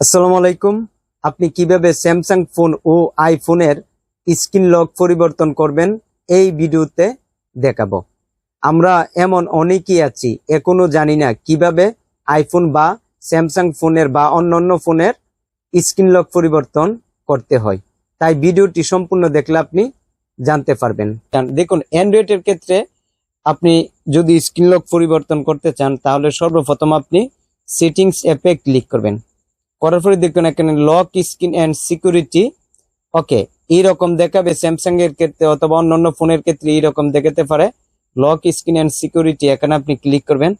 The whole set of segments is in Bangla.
আসসালামু আলাইকুম। আপনি কীভাবে স্যামসাং ফোন ও আইফোনের স্ক্রিন লক পরিবর্তন করবেন এই ভিডিওতে দেখাবো। আমরা এমন অনেকেই আছি, এখনও জানি না কীভাবে আইফোন বা স্যামসাং ফোনের বা অন্যান্য ফোনের স্ক্রিন লক পরিবর্তন করতে হয়। তাই ভিডিওটি সম্পূর্ণ দেখলে আপনি জানতে পারবেন। দেখুন অ্যান্ড্রয়েডের ক্ষেত্রে আপনি যদি স্ক্রিন লক পরিবর্তন করতে চান, তাহলে সর্বপ্রথম আপনি সেটিংস অ্যাপে ক্লিক করবেন। করার পরে দেখুন, এখানে lock screen and security okay এইরকম দেখাবে স্যামসাং এর ক্ষেত্রে অথবা অন্যান্য ফোনের ক্ষেত্রে এইরকম দেখাতে পারে। লক স্ক্রিন অ্যান্ড সিকিউরিটি এখানে আপনি ক্লিক করবেন।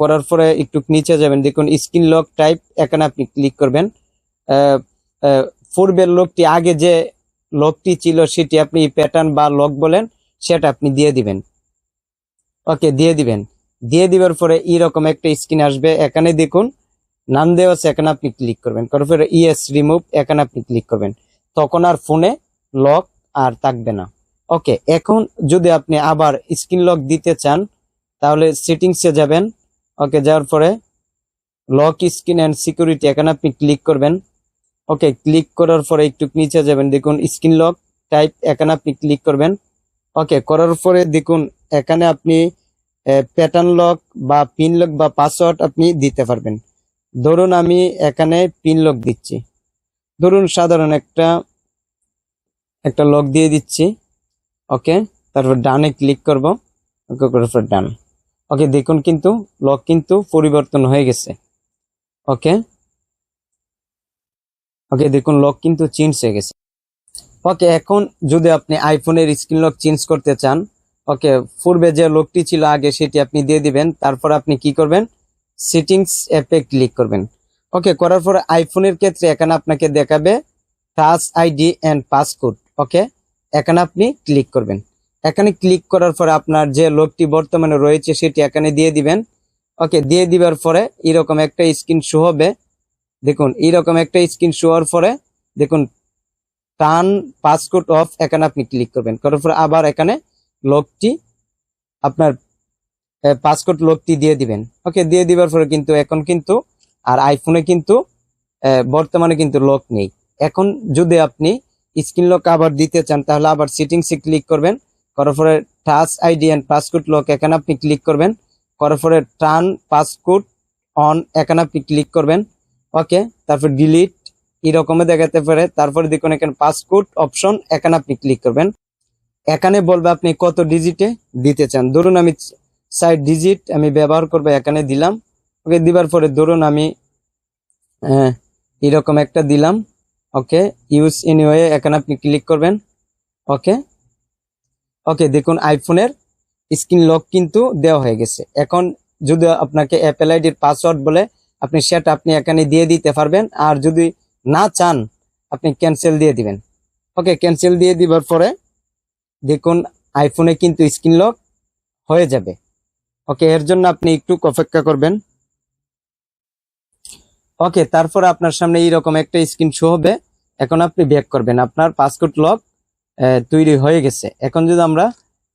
করার পরে একটু নিচে যাবেন। দেখুন স্ক্রিন লক টাইপ এখানে আপনি ক্লিক করবেন। পূর্বের লকটি আগে যে লকটি ছিল, সেটি আপনি প্যাটার্ন বা লক বলেন, সেটা আপনি দিয়ে দিবেন। ওকে দিয়ে দিবেন। দিয়ে দিবার পরে এইরকম একটা স্ক্রিন আসবে। এখানে দেখুন নাম দেওয়া আছে এখানে আপনি ক্লিক করবেন। করার পরে ইএস রিমুভ এখানে আপনি ক্লিক করবেন। তখন আর ফোনে লক আর থাকবে না। ওকে এখন যদি আপনি আবার স্ক্রিন লক দিতে চান, তাহলে সেটিংসে যাবেন। ওকে যাওয়ার পরে লক স্ক্রিন অ্যান্ড সিকিউরিটি এখানে আপনি ক্লিক করবেন। ওকে ক্লিক করার পরে একটু নিচে যাবেন। দেখুন স্ক্রিন লক টাইপ এখানে আপনি ক্লিক করবেন। ওকে করার পরে দেখুন, এখানে আপনি প্যাটার্ন লক বা পিন লক বা পাসওয়ার্ড আপনি দিতে পারবেন। ধরুন আমি এখানে পিন লক দিচ্ছি। ধরুন সাধারণ একটা একটা লক দিয়ে দিচ্ছি। ওকে তারপর ডানে ক্লিক করব। ওকে করার পর ডান ওকে দেখুন কিন্তু লক কিন্তু পরিবর্তন হয়ে গেছে। ওকে ওকে দেখুন লক কিন্তু চেঞ্জ হয়ে গেছে। ওকে এখন যদি আপনি আইফোনের স্ক্রিন লক চেঞ্জ করতে চান ওকে পূর্বে যে লকটি ছিল আগে সেটি আপনি দিয়ে দিবেন। তারপর আপনি কি করবেন? সেটিংস অ্যাপে ক্লিক করবেন। ওকে করার পরে আইফোনের ক্ষেত্রে এখানে আপনাকে দেখাবে touch ID and passcode okay এখানে আপনি ক্লিক করবেন। এখানে ক্লিক করার পরে আপনার যে লোকটি বর্তমানে রয়েছে সেটি এখানে দিয়ে দিবেন। ওকে দিয়ে দিবার পরে এরকম একটা স্ক্রিন শো হবে। দেখুন এইরকম একটা স্ক্রিন শো হওয়ার পরে দেখুন, টান পাসকোড অফ এখানে আপনি ক্লিক করবেন। করার পরে আবার এখানে লোকটি আপনার পাসকোড লোকটি দিয়ে দিবেন। ওকে দিয়ে দিবার পরে কিন্তু এখন কিন্তু আর আইফোনে কিন্তু বর্তমানে কিন্তু লক নেই। এখন যদি আপনি স্ক্রিন লক আবার দিতে চান, তাহলে আবার সেটিংসে ক্লিক করবেন। করার পরে touch ID and passcode lock এখানে আপনি ক্লিক করবেন। করার পরে টার্ন পাসকোড অন এখানে আপনি ক্লিক করবেন। ওকে তারপর ডিলিট এরকমে দেখাতে পারে। তারপরে দেখুন এখানে পাসকোড অপশন এখানে আপনি ক্লিক করবেন। এখানে বলবে আপনি কত ডিজিটে দিতে চান। ধরুন আমি সাইড ডিজিট আমি ব্যবহার করব, এখানে দিলাম। ওকে, দিবার পরে ধরুন আমি এরকম একটা দিলাম। ওকে ইউজ এনিওয়ে এখানে আপনি ক্লিক করবেন। ওকে ওকে, দেখুন আইফোনের স্ক্রিন লক কিন্তু দেওয়া হয়ে গেছে। এখন যদি আপনাকে অ্যাপেল আইডির পাসওয়ার্ড বলে, আপনি সেটা আপনি এখানে দিয়ে দিতে পারবেন। আর যদি না চান, আপনি ক্যান্সেল দিয়ে দিবেন। ওকে ক্যান্সেল দিয়ে দিবার পরে দেখুন আইফোনে কিন্তু স্ক্রিন লক হয়ে যাবে। ওকে এর জন্য আপনি একটু অপেক্ষা করবেন। ওকে তারপরে আপনার সামনে এইরকম একটা স্ক্রিন শো হবে। এখন আপনি ব্যাক করবেন। আপনার পাসপোর্ট লক তৈরি হয়ে গেছে। এখন যদি আমরা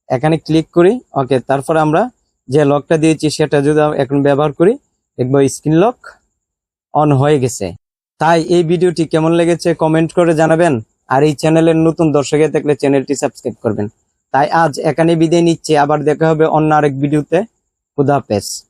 এখানে ক্লিক করি ওকে তারপরে আমরা যে লকটা দিয়েছি, সেটা যদি এখন ব্যবহার করি, দেখব স্ক্রিন লক অন হয়ে গেছে। তাই এই ভিডিওটি কেমন লেগেছে কমেন্ট করে জানাবেন। আর এই চ্যানেলের নতুন দর্শকে থাকলে চ্যানেলটি সাবস্ক্রাইব করবেন। তাই আজ এখানে বিদায় নিচ্ছি। আবার দেখা হবে অন্য আরেক ভিডিওতে Budapeste.